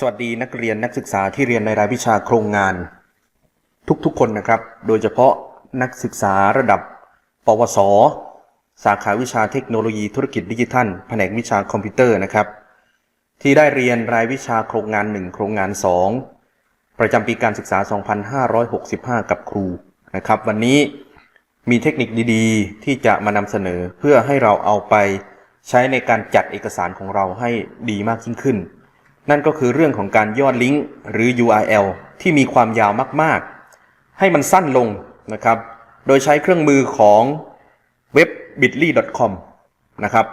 สวัสดีนักเรียนนักศึกษาที่เรียนในรายวิชาโครงงาน ทุกๆคนนะครับ โดยเฉพาะนักศึกษาระดับ ปวส สาขาวิชาเทคโนโลยีธุรกิจดิจิทัล แผนกวิชาคอมพิวเตอร์นะครับ ที่ได้เรียนรายวิชาโครงงาน 1 โครงงาน 2 ประจำปีการศึกษา 2565 กับครูนะครับ วันนี้มีเทคนิคดีๆ ที่จะมานำเสนอเพื่อให้เราเอาไปใช้ในการจัดเอกสารของเราให้ดีมากยิ่งขึ้น นั่นก็คือเรื่องของการย่อลิงก์หรือ URL ที่มีความยาวมากๆ ให้มันสั้นลงนะครับ โดยใช้เครื่องมือของเว็บ bit.ly.com นะครับ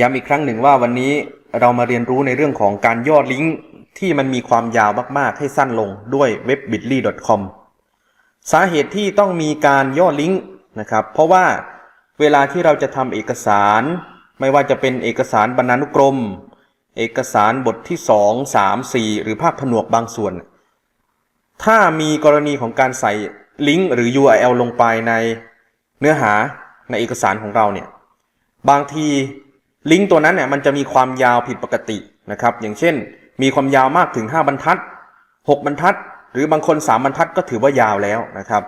ย้ำอีกครั้งหนึ่งว่าวันนี้เรามาเรียนรู้ในเรื่องของการย่อลิงก์ที่มันมีความยาวมากๆ ให้สั้นลงด้วยเว็บ bit.ly.com สาเหตุที่ต้องมีการย่อลิงก์นะครับ เพราะว่าเวลาที่เราจะทำเอกสาร ไม่ว่าจะเป็นเอกสารบรรณานุกรม เอกสารบทที่2 3 4หรือภาคผนวกบางส่วน ถ้ามีกรณีของการใส่ลิงก์หรือ URL ลงไปในเนื้อหาในเอกสารของเราเนี่ย บางทีลิงก์ตัวนั้นเนี่ยมันจะมีความยาวผิดปกตินะครับ อย่างเช่น มีความยาวมากถึง 5 บรรทัด 6 บรรทัด หรือบางคน 3 บรรทัดก็ถือว่ายาวแล้วนะครับ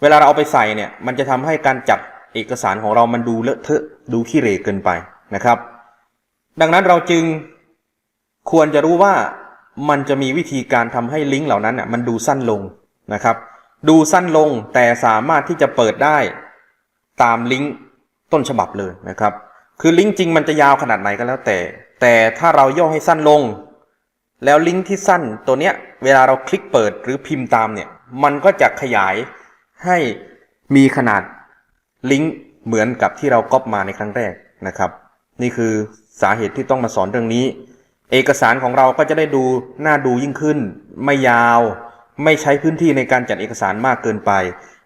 เวลาเราเอาไปใส่เนี่ยมันจะทำให้การจัดเอกสารของเรามันดูเลอะเทอะดูขี้เหร่เกินไปนะครับ ดังนั้นเราจึง ควรจะรู้ว่ามันจะมีวิธีการทำให้ลิงก์เหล่านั้นน่ะมันดูสั้นลงนะครับ ดูสั้นลงแต่สามารถที่จะเปิดได้ตามลิงก์ต้นฉบับเลยนะครับ คือลิงก์จริงมันจะยาวขนาดไหนก็แล้วแต่ แต่ถ้าเราย่อให้สั้นลง แล้วลิงก์ที่สั้นตัวเนี้ยเวลาเราคลิกเปิดหรือพิมพ์ตามเนี่ยมันก็จะขยายให้มีขนาดลิงก์เหมือนกับที่เราก๊อปมาในครั้งแรกนะครับ นี่คือสาเหตุที่ต้องมาสอนเรื่องนี้ เอกสารของเราก็จะได้ดูน่าดูยิ่งขึ้น ไม่ยาว ไม่ใช้พื้นที่ในการจัดเอกสารมากเกินไป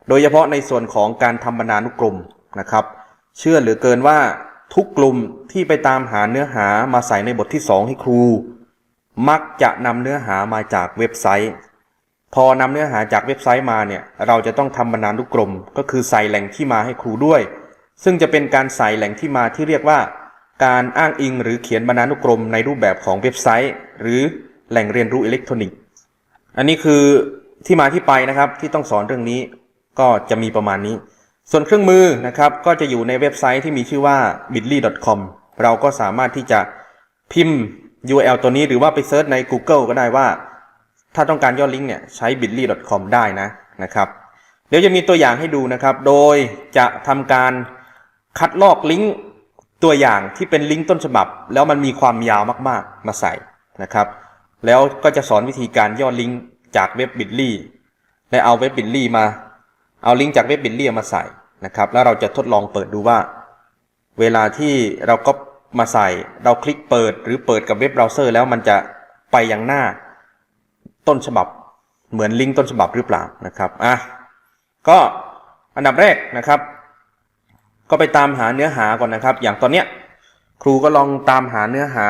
โดยเฉพาะในส่วนของการทำบรรณานุกรมนะครับ เชื่อเหลือเกินว่าทุกกลุ่มที่ไปตามหาเนื้อหามาใส่ในบทที่ 2 ให้ครู มักจะนำเนื้อหามาจากเว็บไซต์ พอนำเนื้อหาจากเว็บไซต์มาเนี่ยเราจะต้องทำบรรณานุกรม ก็คือใส่แหล่งที่มาให้ครูด้วย ซึ่งจะเป็นการใส่แหล่งที่มาที่เรียกว่า การอ้างอิงหรือเขียนบรรณานุกรมในรูปแบบของเว็บไซต์ หรือแหล่งเรียนรู้อิเล็กทรอนิกส์ อันนี้คือที่มาที่ไปนะครับที่ต้องสอนเรื่องนี้ก็จะมีประมาณนี้ ส่วนเครื่องมือนะครับก็จะอยู่ในเว็บไซต์ที่มีชื่อว่า bitly.com เราก็สามารถที่จะพิมพ์ URL ตัวนี้หรือว่าไปเซิร์ชใน Google ก็ได้ว่า ถ้าต้องการย่อลิงก์เนี่ยใช้ bitly.com ได้นะนะครับ เดี๋ยวจะมีตัวอย่างให้ดูนะครับ โดยจะทำการคัดลอกลิงก์ ตัวอย่างที่เป็นลิงก์ต้นฉบับ แล้วมันมีความยาวมากๆ มาใส่นะครับ แล้วก็จะสอนวิธีการย่อลิงก์จากเว็บ bitly และเอาเว็บ bitly มา เอาลิงก์จากเว็บ bitly มาใส่นะครับ แล้วเราจะทดลองเปิดดูว่า เวลาที่เราก็มาใส่เราคลิกเปิดหรือเปิดกับเว็บเบราว์เซอร์ แล้วมันจะไปยังหน้าต้นฉบับเหมือนลิงก์ต้นฉบับหรือเปล่านะครับอะก็อันดับแรกนะครับ ก็ไปตามหาเนื้อหาก่อนนะครับ อย่างตอนเนี้ยครูก็ลองตามหาเนื้อหา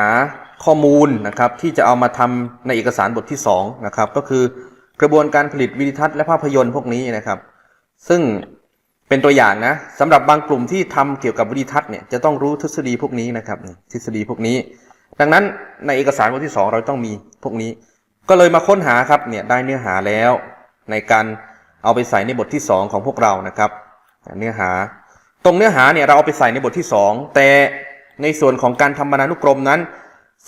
ข้อมูลนะครับ ที่จะเอามาทำในเอกสารบทที่2นะครับก็คือกระบวนการผลิตวิดีทัศน์และภาพยนตร์พวกนี้นะครับ ซึ่งเป็นตัวอย่างนะสำหรับบางกลุ่มที่ทำเกี่ยวกับวิดีทัศน์เนี่ยจะต้องรู้ทฤษฎีพวกนี้นะครับ ทฤษฎีพวกนี้ ดังนั้นในเอกสารบทที่ 2 เราต้องมีพวกนี้ ก็เลยมาค้นหาครับเนี่ยได้เนื้อหาแล้ว ในการเอาไปใส่ในบทที่ 2 ของพวกเรานะครับ เนื้อหา ตรงเนื้อหาเนี่ยเราเอาไปใส่ในบทที่ 2 แต่ในส่วนของการทำบรรณานุกรมนั้น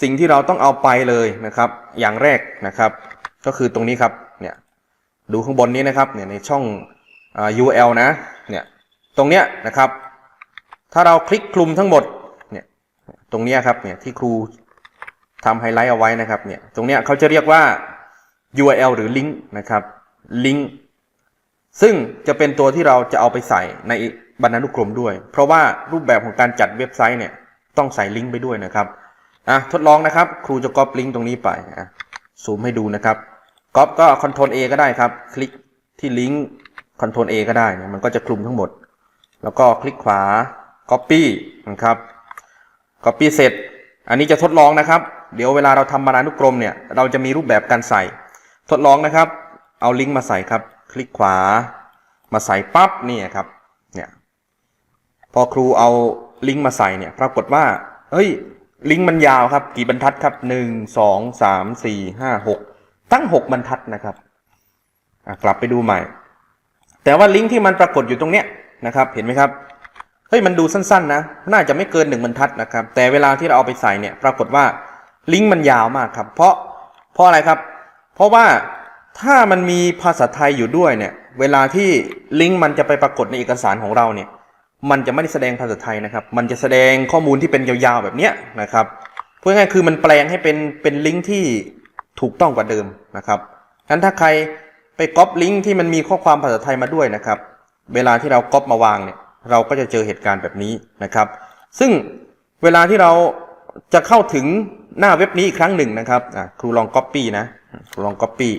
สิ่งที่เราต้องเอาไปเลยนะครับ อย่างแรกนะครับ ก็คือตรงนี้ครับเนี่ยดูข้างบนนี้นะครับเนี่ยในช่องอ่า UL นะเนี่ยตรงเนี้ยนะครับ ถ้าเราคลิกคลุมทั้งหมดเนี่ยตรงเนี้ยครับเนี่ยที่ครูทำไฮไลท์เอาไว้นะครับเนี่ยตรงเนี้ยเขาจะเรียกว่า URL หรือลิงก์นะครับลิงก์ซึ่งจะเป็นตัวที่เราจะเอาไปใส่ใน บรรณานุกรมด้วย เพราะว่ารูปแบบของการจัดเว็บไซต์เนี่ยต้องใส่ลิงก์ไปด้วยนะครับอะทดลองนะครับครูจะก๊อปลิงก์ตรงนี้ไปอะซูมให้ดูนะครับก๊อปก็ Ctrl A ก็ได้ครับ คลิกที่ลิงก์ Ctrl A ก็ได้เนี่ยมันก็จะคลุมทั้งหมด แล้วก็คลิกขวา Copy นะครับ Copy เสร็จ อันนี้จะทดลองนะครับ เดี๋ยวเวลาเราทำบรรณานุกรมเนี่ยเราจะมีรูปแบบการใส่ ทดลองนะครับ เอาลิงก์มาใส่ครับ คลิกขวามาใส่ปั๊บนี่ครับเนี่ย พอครูเอาลิงก์มาใส่เนี่ยปรากฏว่า เฮ้ย ลิงก์มันยาวครับ กี่บรรทัดครับหนึ่งสองสามสี่ห้าหกตั้งหกบรรทัดนะครับกลับไปดูใหม่ แต่ว่าลิงก์ที่มันปรากฏอยู่ตรงเนี้ยนะครับ เห็นไหมครับเฮ้ยมันดูสั้นๆนะ น่าจะไม่เกินหนึ่งบรรทัดนะครับ แต่เวลาที่เราเอาไปใส่เนี่ย ปรากฏว่าลิงก์มันยาวมากครับ เพราะเพราะอะไรครับ เพราะว่าถ้ามันมีภาษาไทยอยู่ด้วยเนี่ย เวลาที่ลิงก์มันจะไปปรากฏในเอกสารของเราเนี่ย มันจะไม่ได้แสดงภาษาไทยนะครับ มันจะแสดงข้อมูลที่เป็นยาวๆแบบเนี้ยนะครับพูดง่ายๆคือมันแปลงให้เป็นเป็นลิงก์ที่ถูกต้องกว่าเดิมนะครับงั้นถ้าใครไปก๊อปลิงก์ที่มันมีข้อความภาษาไทยมาด้วยนะครับ เวลาที่เราก๊อปมาวางเนี่ย เราก็จะเจอเหตุการณ์แบบนี้นะครับ ซึ่งเวลาที่เราจะเข้าถึงหน้าเว็บนี้อีกครั้งหนึ่งนะครับครูลองก๊อปปี้นะครูลองก๊อปปี้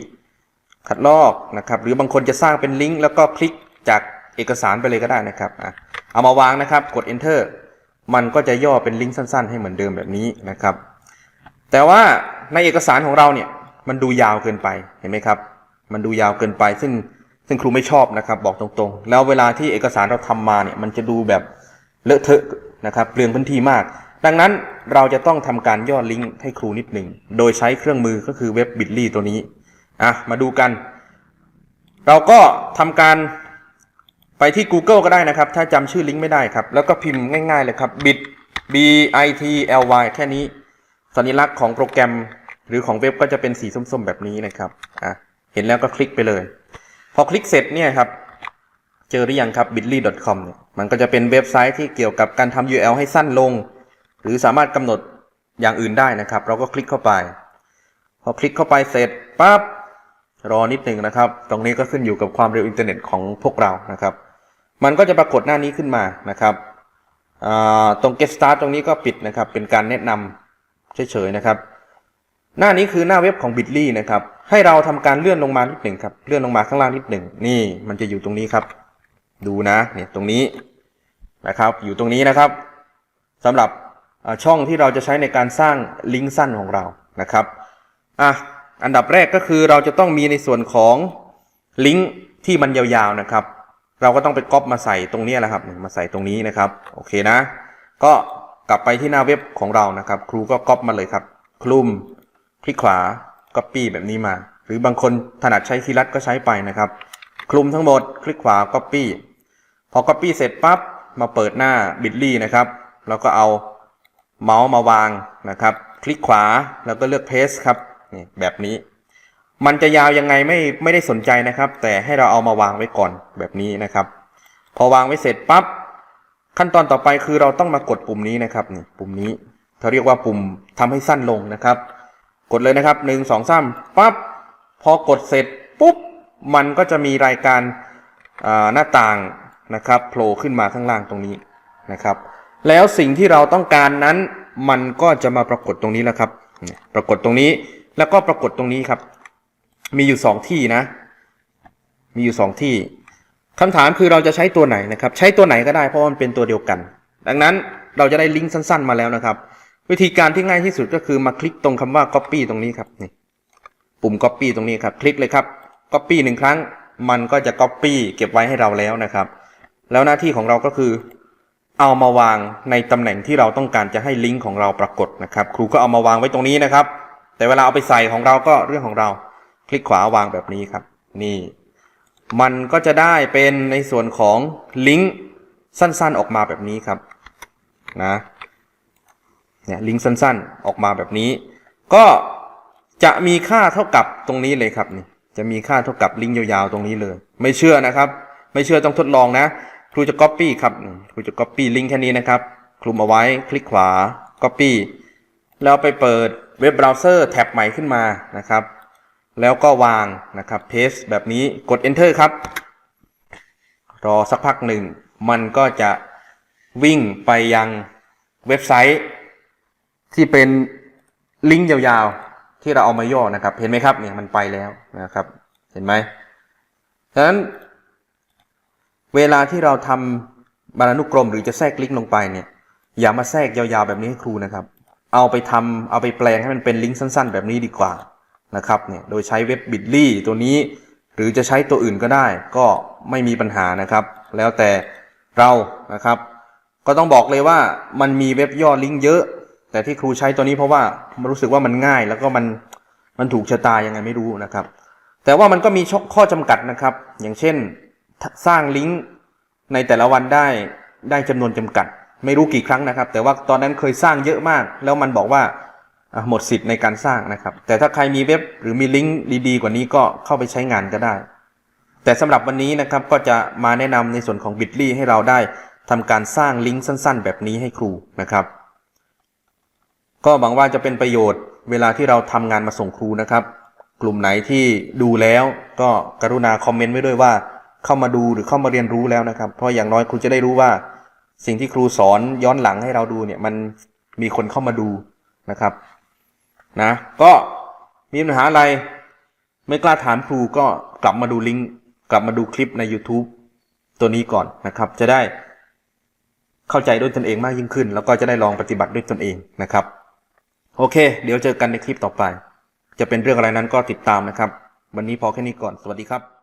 คัดลอกนะครับ หรือบางคนจะสร้างเป็นลิงก์แล้วก็คลิกจากเอกสารไปเลยก็ได้นะครับอะ เอามาวางนะครับ กด enter มันก็จะย่อเป็นลิงก์สั้น ๆ ให้เหมือนเดิมแบบนี้นะครับ แต่ว่าในเอกสารของเราเนี่ยมันดูยาวเกินไปเห็นไหมครับ มันดูยาวเกินไป ซึ่งซึ่งครูไม่ชอบนะครับบอกตรงๆ แล้วเวลาที่เอกสารเราทำมาเนี่ยมันจะดูแบบเลอะเทอะนะครับเปลืองพื้นที่มาก ดังนั้นเราจะต้องทำการย่อลิงก์ให้ครูนิดหนึ่ง โดยใช้เครื่องมือก็คือเว็บ bitly ตัวนี้อะมาดูกัน เราก็ทำการ ไปที่ Google ก็ได้นะครับ ถ้าจำชื่อลิงก์ไม่ได้ครับ แล้วก็พิมพ์ง่ายๆเลยครับ bit b i t l y แค่นี้ สัญลักษณ์ของโปรแกรม หรือของเว็บก็จะเป็นสีส้มๆแบบนี้นะครับอะเห็นแล้วก็คลิกไปเลย พอคลิกเสร็จเนี่ยครับ เจอหรือยังครับ bitly.com เนี่ยมันก็จะเป็นเว็บไซต์ที่เกี่ยวกับการทำ URL ให้สั้นลง หรือสามารถกำหนดอย่างอื่นได้นะครับ เราก็คลิกเข้าไป พอคลิกเข้าไปเสร็จปั๊บรอนิดหนึ่งนะครับ ตรงนี้ก็ขึ้นอยู่กับความเร็วอินเทอร์เน็ตของพวกเรานะครับ มันก็จะปรากฏหน้านี้ขึ้นมานะครับตรง get start ตรงนี้ก็ปิดนะครับ เป็นการแนะนำเฉยๆนะครับ หน้านี้คือหน้าเว็บของ Bitly นะครับ ให้เราทำการเลื่อนลงมานิดหนึ่งครับ เลื่อนลงมาข้างล่างนิดหนึ่ง นี่มันจะอยู่ตรงนี้ครับ ดูนะเนี่ยตรงนี้นะครับ อยู่ตรงนี้นะครับสำหรับช่องที่เราจะใช้ในการสร้างลิงก์สั้นของเรานะครับอะอันดับแรกก็คือเราจะต้องมีในส่วนของลิงก์ที่มันยาวๆนะครับ เราก็ต้องไปก๊อปมาใส่ตรงนี้แหละครับ มาใส่ตรงนี้นะครับ โอเคนะ ก็กลับไปที่หน้าเว็บของเรานะครับ ครูก็ก๊อปมาเลยครับ คลุม คลิกขวา Copy แบบนี้มา หรือบางคนถนัดใช้คีย์ลัดก็ใช้ไปนะครับ คลุมทั้งหมด คลิกขวา Copy พอ Copy เสร็จปั๊บ มาเปิดหน้า Bitly นะครับ แล้วก็เอาเมาส์มาวางนะครับ คลิกขวาแล้วก็เลือก Paste ครับ นี่แบบนี้ มันจะยาวยังไงไม่ไม่ได้สนใจนะครับ แต่ให้เราเอามาวางไว้ก่อนแบบนี้นะครับ พอวางไว้เสร็จปั๊บขั้นตอนต่อไปคือเราต้องมากดปุ่มนี้นะครับนี่ปุ่มนี้เขาเรียกว่าปุ่มทำให้สั้นลงนะครับ กดเลยนะครับหนึ่งสองสามปั๊บพอกดเสร็จปุ๊บมันก็จะมีรายการหน้าต่างนะครับโผล่ขึ้นมาข้างล่างตรงนี้นะครับ แล้วสิ่งที่เราต้องการนั้น มันก็จะมาปรากฏตรงนี้แล้วครับ ปรากฏตรงนี้แล้วก็ปรากฏตรงนี้ครับ มีอยู่สองที่นะ มีอยู่สองที่คำถามคือเราจะใช้ตัวไหนนะครับ ใช้ตัวไหนก็ได้เพราะมันเป็นตัวเดียวกัน ดังนั้นเราจะได้ลิงก์สั้น ๆ มาแล้วนะครับ วิธีการที่ง่ายที่สุดก็คือมาคลิกตรงคำว่า copy ตรงนี้ครับนี่ปุ่ม copy ตรงนี้ครับ คลิกเลยครับ copy หนึ่งครั้ง มันก็จะ copy เก็บไว้ให้เราแล้วนะครับ แล้วหน้าที่ของเราก็คือ เอามาวางในตำแหน่งที่เราต้องการจะให้ลิงก์ของเราปรากฏนะครับ ครูก็เอามาวางไว้ตรงนี้นะครับ แต่เวลาเอาไปใส่ของเราก็เรื่องของเรา คลิกขวาวางแบบนี้ครับ นี่ มันก็จะได้เป็นในส่วนของลิงก์สั้นๆออกมาแบบนี้ครับนะเนี่ยลิงก์สั้นๆออกมาแบบนี้ ก็จะมีค่าเท่ากับตรงนี้เลยครับนี่จะมีค่าเท่ากับลิงก์ยาวๆตรงนี้เลย ไม่เชื่อนะครับ ไม่เชื่อต้องทดลองนะครูจะ Copy ครับครูจะ Copy ลิงก์แค่นี้นะครับ คลุมเอาไว้คลิกขวา Copy แล้วไปเปิดเว็บเบราว์เซอร์แท็บใหม่ขึ้นมานะครับ แล้วก็วางนะครับ paste แบบนี้กด enter ครับ รอสักพักหนึ่ง มันก็จะวิ่งไปยังเว็บไซต์ที่เป็นลิงก์ยาวๆ ที่เราเอามาย่อนะครับ เห็นไหมครับเนี่ยมันไปแล้วนะครับ เห็นไหมฉะนั้น เวลาที่เราทำบรรณานุกรมหรือจะแทรกลิงก์ลงไปเนี่ยอย่ามาแทรกยาวๆแบบนี้ให้ครูนะครับ เอาไปทำเอาไปแปลงให้มันเป็นลิงก์สั้น ๆ แบบนี้ดีกว่า นะครับเนี่ยโดยใช้เว็บ bitly ตัวนี้ หรือจะใช้ตัวอื่นก็ได้ก็ไม่มีปัญหานะครับ แล้วแต่เรานะครับ ก็ต้องบอกเลยว่ามันมีเว็บย่อลิงก์เยอะ แต่ที่ครูใช้ตัวนี้เพราะว่ามันรู้สึกว่ามันง่าย แล้วก็มันมันถูกชะตายังไงไม่รู้นะครับ แต่ว่ามันก็มีข้อจำกัดนะครับ อย่างเช่นสร้างลิงก์ในแต่ละวันได้ได้จำนวนจำกัด ไม่รู้กี่ครั้งนะครับ แต่ว่าตอนนั้นเคยสร้างเยอะมาก แล้วมันบอกว่า หมดสิทธิ์ในการสร้างนะครับ แต่ถ้าใครมีเว็บหรือมีลิงก์ดีๆกว่านี้ก็เข้าไปใช้งานก็ได้ แต่สำหรับวันนี้นะครับก็จะมาแนะนำในส่วนของ Bitly ให้เราได้ทำการสร้างลิงก์สั้น ๆ แบบนี้ให้ครูนะครับ ก็หวังว่าจะเป็นประโยชน์ เวลาที่เราทำงานมาส่งครูนะครับ กลุ่มไหนที่ดูแล้วก็กรุณาคอมเมนต์ไว้ด้วยว่า เข้ามาดูหรือเข้ามาเรียนรู้แล้วนะครับ เพราะอย่างน้อยครูจะได้รู้ว่า สิ่งที่ครูสอนย้อนหลังให้เราดูเนี่ยมันมีคนเข้ามาดูนะครับ นะ ก็มีปัญหาอะไร ไม่กล้าถามครูก็กลับมาดูลิงก์กลับมาดูคลิปใน YouTube ตัวนี้ก่อนนะครับ จะได้เข้าใจด้วยตนเองมากยิ่งขึ้น แล้วก็จะได้ลองปฏิบัติด้วยตนเองนะครับ โอเค เดี๋ยวเจอกันในคลิปต่อไป จะเป็นเรื่องอะไรนั้นก็ติดตามนะครับ วันนี้พอแค่นี้ก่อน สวัสดีครับ